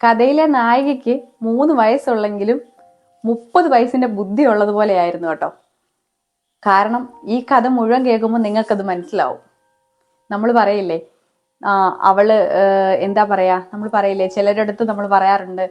കഥയിലെ നായികയ്ക്ക് മൂന്ന് വയസ്സുള്ളെങ്കിലും മുപ്പത് വയസ്സിന്റെ ബുദ്ധി ഉള്ളതുപോലെയായിരുന്നു കേട്ടോ. കാരണം ഈ കഥ മുഴുവൻ കേൾക്കുമ്പോൾ നിങ്ങൾക്കത് മനസ്സിലാവും. നമ്മൾ പറയില്ലേ അവൾ എന്താ പറയാ നമ്മൾ പറയില്ലേ ചിലരുടെ അടുത്ത് നമ്മൾ പറയാറുണ്ട്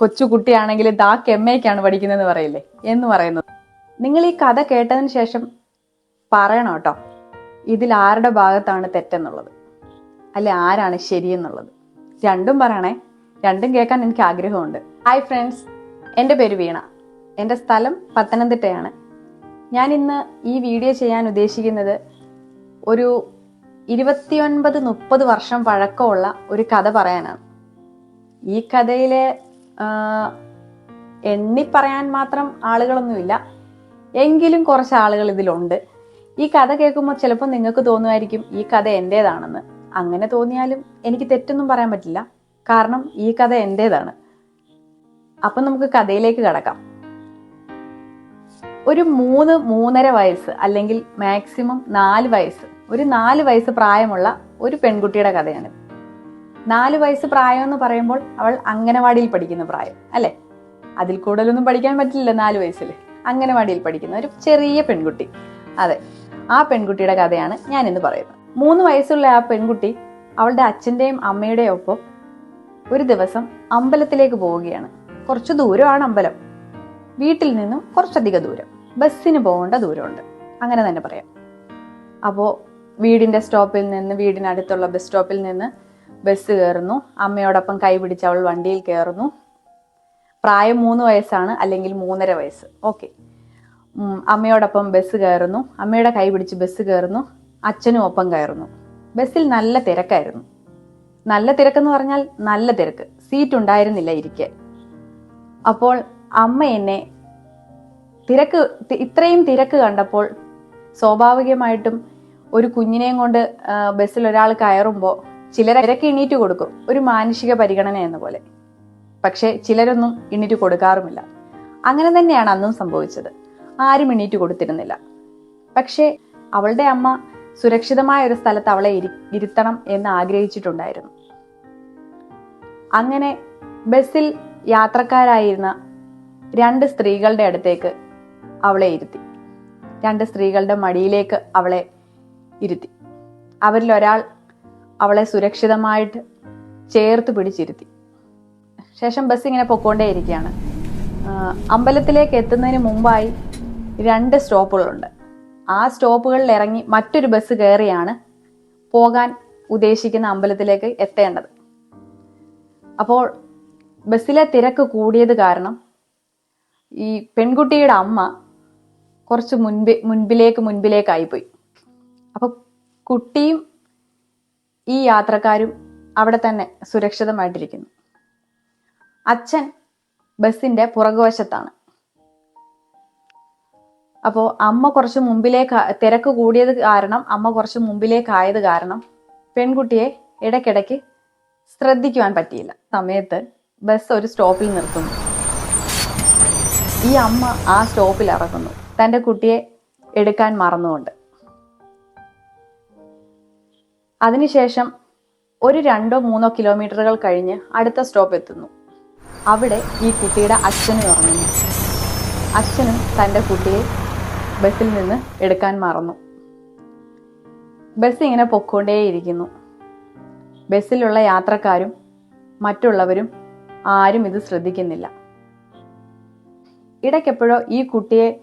കൊച്ചു കുട്ടിയാണെങ്കിൽ ദാ കെമ്മയ്ക്കാണ് പഠിക്കുന്നതെന്ന് പറയില്ലേ എന്ന് പറയുന്നത്. നിങ്ങൾ ഈ കഥ കേട്ടതിന് ശേഷം പറയണം കേട്ടോ ഇതിൽ ആരുടെ ഭാഗത്താണ് തെറ്റെന്നുള്ളത്? അല്ലെ ആരാണ് ശരിയെന്നുള്ളത്? രണ്ടും പറയണേ. രണ്ടും കേൾക്കാൻ എനിക്ക് ആഗ്രഹമുണ്ട്. ഹായ് ഫ്രണ്ട്സ് എന്റെ പേര് വീണ. എന്റെ സ്ഥലം പത്തനംതിട്ടയാണ്. ഞാൻ ഇന്ന് ഈ വീഡിയോ ചെയ്യാൻ ഉദ്ദേശിക്കുന്നത് ഒരു ഇരുപത്തിയൊൻപത് മുപ്പത് വർഷം പഴക്കമുള്ള ഒരു കഥ പറയാനാണ്. ഈ കഥയിലെ എണ്ണി പറയാൻ മാത്രം ആളുകളൊന്നുമില്ല. എങ്കിലും കുറച്ച് ആളുകൾ ഇതിലുണ്ട്. ഈ കഥ കേൾക്കുമ്പോൾ ചിലപ്പോൾ നിങ്ങൾക്ക് തോന്നുമായിരിക്കും ഈ കഥ എന്റേതാണെന്ന്. അങ്ങനെ തോന്നിയാലും എനിക്ക് തെറ്റൊന്നും പറയാൻ പറ്റില്ല. കാരണം ഈ കഥ എന്റേതാണ് അപ്പം നമുക്ക് കഥയിലേക്ക് കടക്കാം. ഒരു മൂന്ന് മൂന്നര വയസ്സ് അല്ലെങ്കിൽ മാക്സിമം നാല് വയസ്സ് ഒരു നാല് വയസ്സ് പ്രായമുള്ള ഒരു പെൺകുട്ടിയുടെ കഥയാണ്. നാല് വയസ്സ് പ്രായം എന്ന് പറയുമ്പോൾ അവൾ അംഗനവാടിയിൽ പഠിക്കുന്ന പ്രായം അല്ലേ? അതിൽ കൂടുതലൊന്നും പഠിക്കാൻ പറ്റില്ല നാല് വയസ്സിൽ അംഗനവാടിയിൽ പഠിക്കുന്ന ഒരു ചെറിയ പെൺകുട്ടി. അതെ ആ പെൺകുട്ടിയുടെ കഥയാണ് ഞാൻ ഇന്ന് പറയുന്നത്. മൂന്ന് വയസ്സുള്ള ആ പെൺകുട്ടി അവളുടെ അച്ഛന്റെയും അമ്മയുടെയും ഒപ്പം ഒരു ദിവസം അമ്പലത്തിലേക്ക് പോവുകയാണ്. കുറച്ച് ദൂരമാണ് അമ്പലം. വീട്ടിൽ നിന്നും കുറച്ചധികം ദൂരം. ബസ്സിന് പോകേണ്ട ദൂരമുണ്ട്. അങ്ങനെ തന്നെ പറയാം. അപ്പോൾ വീടിന്റെ സ്റ്റോപ്പിൽ നിന്ന് വീടിനടുത്തുള്ള ബസ് സ്റ്റോപ്പിൽ നിന്ന് ബസ് കയറുന്നു. അമ്മയോടൊപ്പം കൈ പിടിച്ച് അവൾ വണ്ടിയിൽ കയറുന്നു. പ്രായം മൂന്ന് വയസ്സാണ് അല്ലെങ്കിൽ മൂന്നര വയസ്സ്. ഓക്കെ. അമ്മയോടൊപ്പം ബസ് കയറുന്നു. അമ്മയുടെ കൈ പിടിച്ച് ബസ് കയറുന്നു. അച്ഛനും ഒപ്പം കയറുന്നു. ബസ്സിൽ നല്ല തിരക്കായിരുന്നു. നല്ല തിരക്കെന്ന് പറഞ്ഞാൽ നല്ല തിരക്ക്. സീറ്റ് ഉണ്ടായിരുന്നില്ല ഇരിക്കെ. അപ്പോൾ അമ്മ എന്നെ തിരക്ക് ഇത്രയും തിരക്ക് കണ്ടപ്പോൾ സ്വാഭാവികമായിട്ടും ഒരു കുഞ്ഞിനെയും കൊണ്ട് ബസ്സിൽ ഒരാൾ കയറുമ്പോൾ ചിലരെ തിരക്ക് എണീറ്റ് കൊടുക്കും. ഒരു മാനുഷിക പരിഗണന എന്ന പോലെ. പക്ഷേ ചിലരൊന്നും എണീറ്റ് കൊടുക്കാറുമില്ല. അങ്ങനെ തന്നെയാണ് അന്നും സംഭവിച്ചത്. ആരും എണീറ്റ് കൊടുത്തിരുന്നില്ല. പക്ഷേ അവളുടെ അമ്മ സുരക്ഷിതമായ ഒരു സ്ഥലത്ത് അവളെ ഇരി- ഇരുത്തണം എന്ന് ആഗ്രഹിച്ചിട്ടുണ്ടായിരുന്നു. അങ്ങനെ ബസ്സിൽ യാത്രക്കാരായിരുന്ന രണ്ട് സ്ത്രീകളുടെ അടുത്തേക്ക് അവളെ ഇരുത്തി. രണ്ട് സ്ത്രീകളുടെ മടിയിലേക്ക് അവളെ ഇരുത്തി. അവരിൽ ഒരാൾ അവളെ സുരക്ഷിതമായിട്ട് ചേർത്ത് പിടിച്ചിരുത്തി. ശേഷം ബസ് ഇങ്ങനെ പൊക്കോണ്ടേയിരിക്കുകയാണ്. അമ്പലത്തിലേക്ക് എത്തുന്നതിന് മുമ്പായി രണ്ട് സ്റ്റോപ്പുകളുണ്ട്. ആ സ്റ്റോപ്പുകളിൽ ഇറങ്ങി മറ്റൊരു ബസ് കയറിയാണ് പോകാൻ ഉദ്ദേശിക്കുന്ന അമ്പലത്തിലേക്ക് എത്തേണ്ടത്. അപ്പോൾ ബസ്സിലെ തിരക്ക് കൂടിയത് കാരണം ഈ പെൺകുട്ടിയുടെ അമ്മ കുറച്ച് മുൻപ് മുൻപിലേക്ക് മുൻപിലേക്കായിപ്പോയി. അപ്പോൾ കുട്ടിയും ഈ യാത്രക്കാരും അവിടെ തന്നെ സുരക്ഷിതമായിട്ടിരിക്കുന്നു. അച്ഛൻ ബസ്സിന്റെ പുറകുവശത്താണ്. അപ്പോൾ അമ്മ കുറച്ച് മുമ്പിലേക്ക് തിരക്ക് കൂടിയത് കാരണം അമ്മ കുറച്ച് മുമ്പിലേക്കായത് കാരണം പെൺകുട്ടിയെ ഇടയ്ക്കിടയ്ക്ക് ശ്രദ്ധിക്കുവാൻ പറ്റിയില്ല. സമയത്ത് ബസ് ഒരു സ്റ്റോപ്പിൽ നിർത്തുന്നു. ഈ അമ്മ ആ സ്റ്റോപ്പിൽ ഇറങ്ങുന്നു. തന്റെ കുട്ടിയെ എടുക്കാൻ മറന്നുകൊണ്ട്. അതിനുശേഷം ഒരു രണ്ടോ മൂന്നോ കിലോമീറ്ററുകൾ കഴിഞ്ഞ് അടുത്ത സ്റ്റോപ്പ് എത്തുന്നു. അവിടെ ഈ കുട്ടിയുടെ അച്ഛനും ഇറങ്ങുന്നു. അച്ഛനും തന്റെ കുട്ടിയെ ബസ്സിൽ നിന്ന് എടുക്കാൻ മറന്നു. ബസ് ഇങ്ങനെ പൊക്കോണ്ടേയിരിക്കുന്നു ബസ്സിലുള്ള യാത്രക്കാരും മറ്റുള്ളവരും ആരും ഇത് ശ്രദ്ധിക്കുന്നില്ല. ഇടയ്ക്കെപ്പോഴോ ഈ കുട്ടിയെ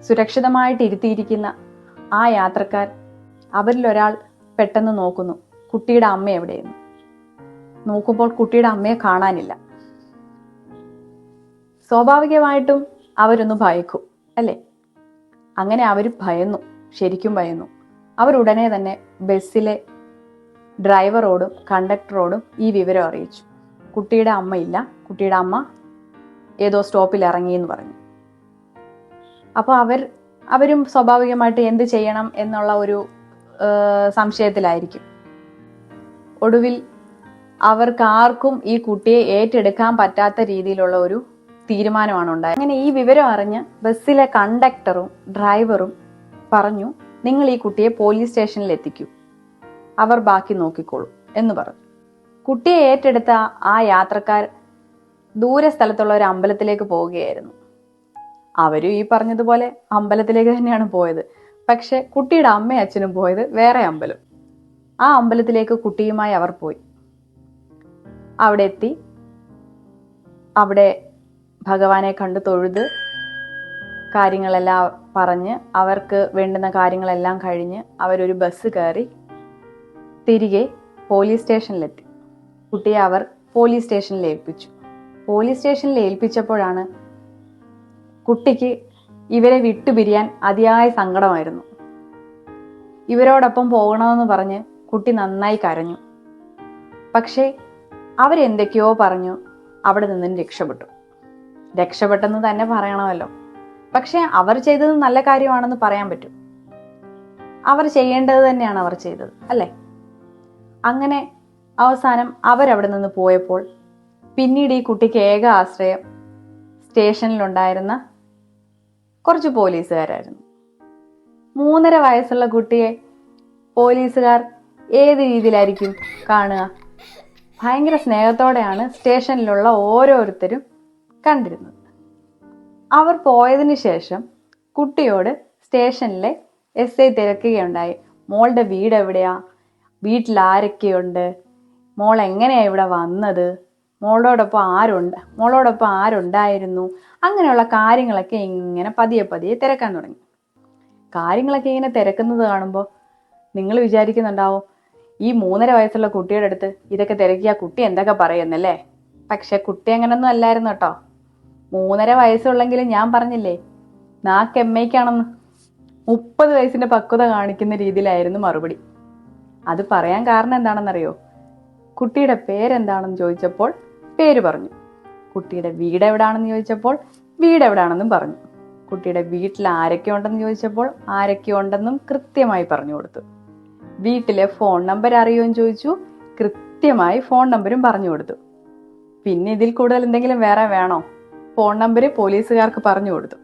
സുരക്ഷിതമായിട്ട് ഇരുത്തിയിരിക്കുന്ന ആ യാത്രക്കാർ അവരിലൊരാൾ പെട്ടെന്ന് നോക്കുന്നു. കുട്ടിയുടെ അമ്മ എവിടെയെന്ന്. നോക്കുമ്പോൾ കുട്ടിയുടെ അമ്മയെ കാണാനില്ല. സ്വാഭാവികമായിട്ടും അവരൊന്ന് ഭയക്കും അല്ലേ? അങ്ങനെ അവർ ഭയന്നു ശരിക്കും ഭയന്നു. അവരുടനെ തന്നെ ബസ്സിലെ ഡ്രൈവറോടും കണ്ടക്ടറോടും ഈ വിവരം അറിയിച്ചു. കുട്ടിയുടെ അമ്മയില്ല കുട്ടിയുടെ അമ്മ ഏതോ സ്റ്റോപ്പിൽ ഇറങ്ങി എന്ന് പറഞ്ഞു. അപ്പോൾ അവർ അവരും സ്വാഭാവികമായിട്ട് എന്ത് ചെയ്യണം എന്നുള്ള ഒരു സംശയത്തിലായിരിക്കും. ഒടുവിൽ അവർക്ക് ആർക്കും ഈ കുട്ടിയെ ഏറ്റെടുക്കാൻ പറ്റാത്ത രീതിയിലുള്ള ഒരു തീരുമാനമാണ് ഉണ്ടായത്. അങ്ങനെ ഈ വിവരം അറിഞ്ഞ് ബസ്സിലെ കണ്ടക്ടറും ഡ്രൈവറും പറഞ്ഞു നിങ്ങൾ ഈ കുട്ടിയെ പോലീസ് സ്റ്റേഷനിൽ എത്തിക്കൂ. അവർ ബാക്കി നോക്കിക്കോളും എന്ന് പറഞ്ഞു. കുട്ടിയെ ഏറ്റെടുത്ത ആ യാത്രക്കാർ ദൂരെ സ്ഥലത്തുള്ള ഒരു അമ്പലത്തിലേക്ക് പോവുകയായിരുന്നു. അവരും ഈ പറഞ്ഞതുപോലെ അമ്പലത്തിലേക്ക് തന്നെയാണ് പോയത്. പക്ഷെ കുട്ടിയുടെ അമ്മയും അച്ഛനും പോയത് വേറെ അമ്പലം. ആ അമ്പലത്തിലേക്ക് കുട്ടിയുമായി അവർ പോയി. അവിടെ എത്തി. അവിടെ ഭഗവാനെ കണ്ട് തൊഴുത് കാര്യങ്ങളെല്ലാം പറഞ്ഞ് അവർക്ക് വേണ്ടുന്ന കാര്യങ്ങളെല്ലാം കഴിഞ്ഞ് അവരൊരു ബസ് കയറി തിരികെ പോലീസ് സ്റ്റേഷനിലെത്തി. കുട്ടിയെ അവർ പോലീസ് സ്റ്റേഷനിൽ ഏൽപ്പിച്ചു. പോലീസ് സ്റ്റേഷനിൽ ഏൽപ്പിച്ചപ്പോഴാണ് കുട്ടിക്ക് ഇവരെ വിട്ടുപിരിയാൻ അതിയായ സങ്കടമായിരുന്നു. ഇവരോടൊപ്പം പോകണമെന്ന് പറഞ്ഞ് കുട്ടി നന്നായി കരഞ്ഞു. പക്ഷേ അവരെന്തൊക്കെയോ പറഞ്ഞു അവിടെ നിന്നും രക്ഷപ്പെട്ടു. രക്ഷപ്പെട്ടെന്ന് തന്നെ പറയണമല്ലോ. പക്ഷെ അവർ ചെയ്തത് നല്ല കാര്യമാണെന്ന് പറയാൻ പറ്റും. അവർ ചെയ്യേണ്ടത് തന്നെയാണ് അവർ ചെയ്തത് അല്ലേ? അങ്ങനെ അവസാനം അവരവിടെ നിന്ന് പോയപ്പോൾ പിന്നീട് ഈ കുട്ടിക്ക് ഏക ആശ്രയം സ്റ്റേഷനിലുണ്ടായിരുന്ന കുറച്ച് പോലീസുകാരായിരുന്നു. മൂന്നര വയസ്സുള്ള കുട്ടിയെ പോലീസുകാർ ഏത് രീതിയിലായിരിക്കും കാണുക? ഭയങ്കര സ്നേഹത്തോടെയാണ് സ്റ്റേഷനിലുള്ള ഓരോരുത്തരും കണ്ടിരുന്നത്. അവർ പോയതിനു ശേഷം കുട്ടിയോട് സ്റ്റേഷനിലെ എസ് ഐ തിരക്കുകയുണ്ടായി. മോളുടെ വീട് എവിടെയാ? വീട്ടിൽ ആരൊക്കെയുണ്ട് മോൾ എങ്ങനെയാ ഇവിടെ വന്നത്? മോളോടൊപ്പം ആരുണ്ട്? മോളോടൊപ്പം ആരുണ്ടായിരുന്നു? അങ്ങനെയുള്ള കാര്യങ്ങളൊക്കെ ഇങ്ങനെ പതിയെ പതിയെ തിരക്കാൻ തുടങ്ങി. കാര്യങ്ങളൊക്കെ ഇങ്ങനെ തിരക്കുന്നത് കാണുമ്പോൾ നിങ്ങൾ വിചാരിക്കുന്നുണ്ടാവും ഈ മൂന്നര വയസ്സുള്ള കുട്ടിയുടെ അടുത്ത് ഇതൊക്കെ തിരക്കിയ കുട്ടി എന്തൊക്കെ പറയുന്നല്ലേ? പക്ഷെ കുട്ടി അങ്ങനൊന്നും അല്ലായിരുന്നു കേട്ടോ. മൂന്നര വയസ്സുള്ളെങ്കിലും ഞാൻ പറഞ്ഞില്ലേ നാക്ക് എമ്മയ്ക്കാണെന്ന് മുപ്പത് വയസ്സിന്റെ പക്വത കാണിക്കുന്ന രീതിയിലായിരുന്നു മറുപടി. അത് പറയാൻ കാരണം എന്താണെന്നറിയോ? കുട്ടിയുടെ പേരെന്താണെന്ന് ചോദിച്ചപ്പോൾ പേര് പറഞ്ഞു. കുട്ടിയുടെ വീട് എവിടാണെന്ന് ചോദിച്ചപ്പോൾ വീട് എവിടാണെന്നും പറഞ്ഞു. കുട്ടിയുടെ വീട്ടിൽ ആരൊക്കെ ഉണ്ടെന്ന് ചോദിച്ചപ്പോൾ ആരൊക്കെ ഉണ്ടെന്നും കൃത്യമായി പറഞ്ഞു കൊടുത്തു. വീട്ടിലെ ഫോൺ നമ്പർ അറിയുമെന്ന് ചോദിച്ചു കൃത്യമായി ഫോൺ നമ്പരും പറഞ്ഞു കൊടുത്തു. പിന്നെ ഇതിൽ കൂടുതൽ എന്തെങ്കിലും വേറെ വേണോ? ഫോൺ നമ്പർ പോലീസുകാർക്ക് പറഞ്ഞു കൊടുത്തു.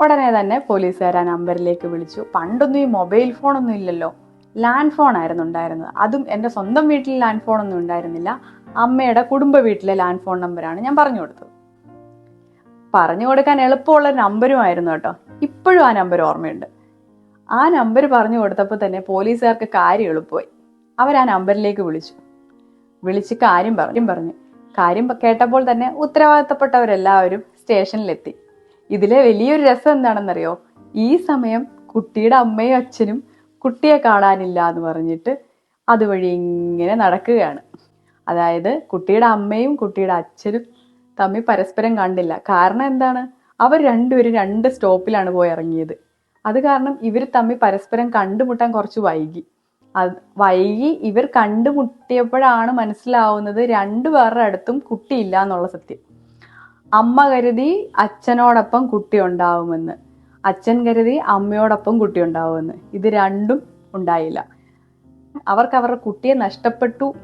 ഉടനെ തന്നെ പോലീസുകാർ ആ നമ്പറിലേക്ക് വിളിച്ചു. പണ്ടൊന്നും ഈ മൊബൈൽ ഫോണൊന്നും ഇല്ലല്ലോ. ലാൻഡ് ഫോൺ ആയിരുന്നു ഉണ്ടായിരുന്നത്. അതും എന്റെ സ്വന്തം വീട്ടിൽ ലാൻഡ് ഫോൺ ഒന്നും ഉണ്ടായിരുന്നില്ല. അമ്മയുടെ കുടുംബ വീട്ടിലെ ലാൻഡ് ഫോൺ നമ്പറാണ് ഞാൻ പറഞ്ഞു കൊടുത്തത്. പറഞ്ഞു കൊടുക്കാൻ എളുപ്പമുള്ള നമ്പരുമായിരുന്നു കേട്ടോ. ഇപ്പോഴും ആ നമ്പർ ഓർമ്മയുണ്ട്. ആ നമ്പർ പറഞ്ഞു കൊടുത്തപ്പോൾ തന്നെ പോലീസുകാർക്ക് കാര്യം എളുപ്പമായി. അവർ ആ നമ്പറിലേക്ക് വിളിച്ചു. വിളിച്ച് കാര്യം പറഞ്ഞു പറഞ്ഞു. കാര്യം കേട്ടപ്പോൾ തന്നെ ഉത്തരവാദിത്തപ്പെട്ടവരെല്ലാവരും സ്റ്റേഷനിലെത്തി. ഇതിലെ വലിയൊരു രസം എന്താണെന്നറിയോ? ഈ സമയം കുട്ടിയുടെ അമ്മയും അച്ഛനും കുട്ടിയെ കാണാനില്ല എന്ന് പറഞ്ഞിട്ട് അതുവഴി ഇങ്ങനെ നടക്കുകയാണ്. അതായത് കുട്ടിയുടെ അമ്മയും കുട്ടിയുടെ അച്ഛനും തമ്മിൽ പരസ്പരം കണ്ടില്ല. കാരണം എന്താണ്? അവർ രണ്ടുപേരും രണ്ട് സ്റ്റോപ്പിലാണ് പോയി ഇറങ്ങിയത്. അത് കാരണം ഇവർ തമ്മിൽ പരസ്പരം കണ്ടുമുട്ടാൻ കുറച്ച് വൈകി. വൈകി ഇവർ കണ്ടുമുട്ടിയപ്പോഴാണ് മനസ്സിലാവുന്നത് രണ്ടു പേരുടെ അടുത്തും കുട്ടിയില്ല എന്നുള്ള സത്യം. അമ്മ കരുതി അച്ഛനോടൊപ്പം കുട്ടി ഉണ്ടാവുമെന്ന്. അച്ഛൻ കരുതി അമ്മയോടൊപ്പം കുട്ടി ഉണ്ടാവുമെന്ന്. ഇത് രണ്ടും ഉണ്ടായില്ല. അവർക്ക് അവരുടെ കുട്ടിയെ നഷ്ടപ്പെട്ടു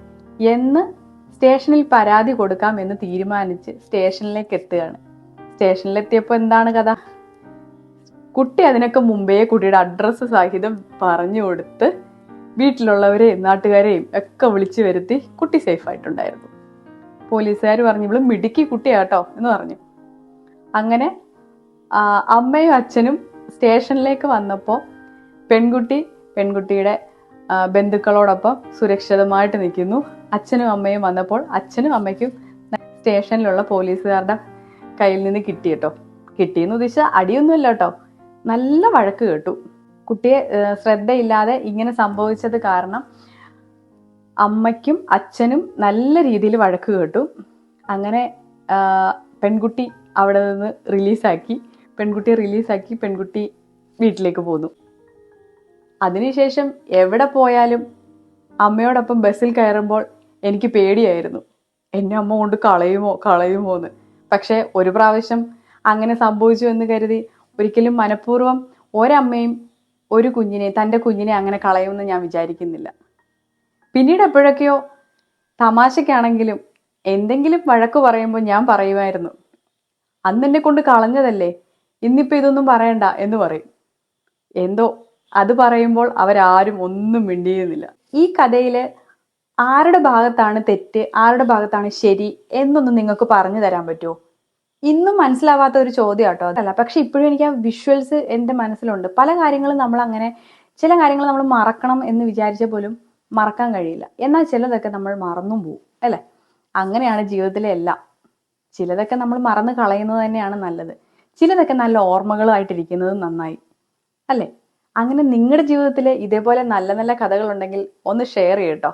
എന്ന് സ്റ്റേഷനിൽ പരാതി കൊടുക്കാം എന്ന് തീരുമാനിച്ച് സ്റ്റേഷനിലേക്ക് എത്തുകയാണ്. സ്റ്റേഷനിലെത്തിയപ്പോൾ എന്താണ് കഥ? കുട്ടി അതിനൊക്കെ മുമ്പേ കുട്ടിയുടെ അഡ്രസ്സ് സഹിതം പറഞ്ഞു കൊടുത്ത് വീട്ടിലുള്ളവരെയും നാട്ടുകാരെയും ഒക്കെ വിളിച്ചു വരുത്തി കുട്ടി സേഫായിട്ടുണ്ടായിരുന്നു പോലീസുകാർ പറഞ്ഞു ഇവൾ മിടുക്കി കുട്ടിയാട്ടോ എന്ന് പറഞ്ഞു. അങ്ങനെ അമ്മയും അച്ഛനും സ്റ്റേഷനിലേക്ക് വന്നപ്പോൾ പെൺകുട്ടി പെൺകുട്ടിയുടെ ബന്ധുക്കളോടൊപ്പം സുരക്ഷിതമായിട്ട് നിൽക്കുന്നു. അച്ഛനും അമ്മയും വന്നപ്പോൾ അച്ഛനും അമ്മയ്ക്കും സ്റ്റേഷനിലുള്ള പോലീസുകാരുടെ കയ്യിൽ നിന്ന് കിട്ടിയിട്ടോ കിട്ടിയെന്ന് ഉദ്ദേശിച്ച അടിയൊന്നുമില്ല കേട്ടോ. നല്ല വഴക്ക് കേട്ടു. കുട്ടിയെ ശ്രദ്ധയില്ലാതെ ഇങ്ങനെ സംഭവിച്ചത് കാരണം അമ്മയ്ക്കും അച്ഛനും നല്ല രീതിയിൽ വഴക്ക് കേട്ടു. അങ്ങനെ പെൺകുട്ടി അവിടെ നിന്ന് റിലീസാക്കി. പെൺകുട്ടിയെ റിലീസാക്കി പെൺകുട്ടി വീട്ടിലേക്ക് പോന്നു. അതിനുശേഷം എവിടെ പോയാലും അമ്മയോടൊപ്പം ബസ്സിൽ കയറുമ്പോൾ എനിക്ക് പേടിയായിരുന്നു. എന്നെ അമ്മ കൊണ്ട് കളയുമോ കളയുമോ എന്ന്. പക്ഷേ ഒരു പ്രാവശ്യം അങ്ങനെ സംഭവിച്ചു എന്ന് കരുതി ഒരിക്കലും മനഃപൂർവം ഒരമ്മയും ഒരു കുഞ്ഞിനെ തന്റെ കുഞ്ഞിനെ അങ്ങനെ കളയുമെന്ന് ഞാൻ വിചാരിക്കുന്നില്ല. പിന്നീട് എപ്പോഴൊക്കെയോ തമാശക്കാണെങ്കിലും എന്തെങ്കിലും വഴക്ക് പറയുമ്പോൾ ഞാൻ പറയുമായിരുന്നു. അന്ന് എന്നെ കൊണ്ട് കളഞ്ഞതല്ലേ ഇന്നിപ്പോൾ ഇതൊന്നും പറയണ്ട എന്ന് പറയും. എന്തോ അത് പറയുമ്പോൾ അവരാരും ഒന്നും മിണ്ടിയിരുന്നില്ല. ഈ കഥയിൽ ആരുടെ ഭാഗത്താണ് തെറ്റ് ആരുടെ ഭാഗത്താണ് ശരി എന്നൊന്നും നിങ്ങൾക്ക് പറഞ്ഞു തരാൻ പറ്റുമോ? ഇന്നും മനസ്സിലാവാത്ത ഒരു ചോദ്യം കേട്ടോ അതല്ല പക്ഷെ ഇപ്പോഴും എനിക്ക് ആ വിഷ്വൽസ് എന്റെ മനസ്സിലുണ്ട്. പല കാര്യങ്ങളും നമ്മൾ അങ്ങനെ ചില കാര്യങ്ങൾ നമ്മൾ മറക്കണം എന്ന് വിചാരിച്ച പോലും മറക്കാൻ കഴിയില്ല. എന്നാൽ ചിലതൊക്കെ നമ്മൾ മറന്നും പോവും അല്ലേ? അങ്ങനെയാണ് ജീവിതത്തിലെ എല്ലാം. ചിലതൊക്കെ നമ്മൾ മറന്നു കളയുന്നത് തന്നെയാണ് നല്ലത്. ചിലതൊക്കെ നല്ല ഓർമ്മകളായിട്ടിരിക്കുന്നത് നന്നായി അല്ലേ? അങ്ങനെ നിങ്ങളുടെ ജീവിതത്തിൽ ഇതേപോലെ നല്ല നല്ല കഥകളുണ്ടെങ്കിൽ ഒന്ന് ഷെയർ ചെയ്യട്ടോ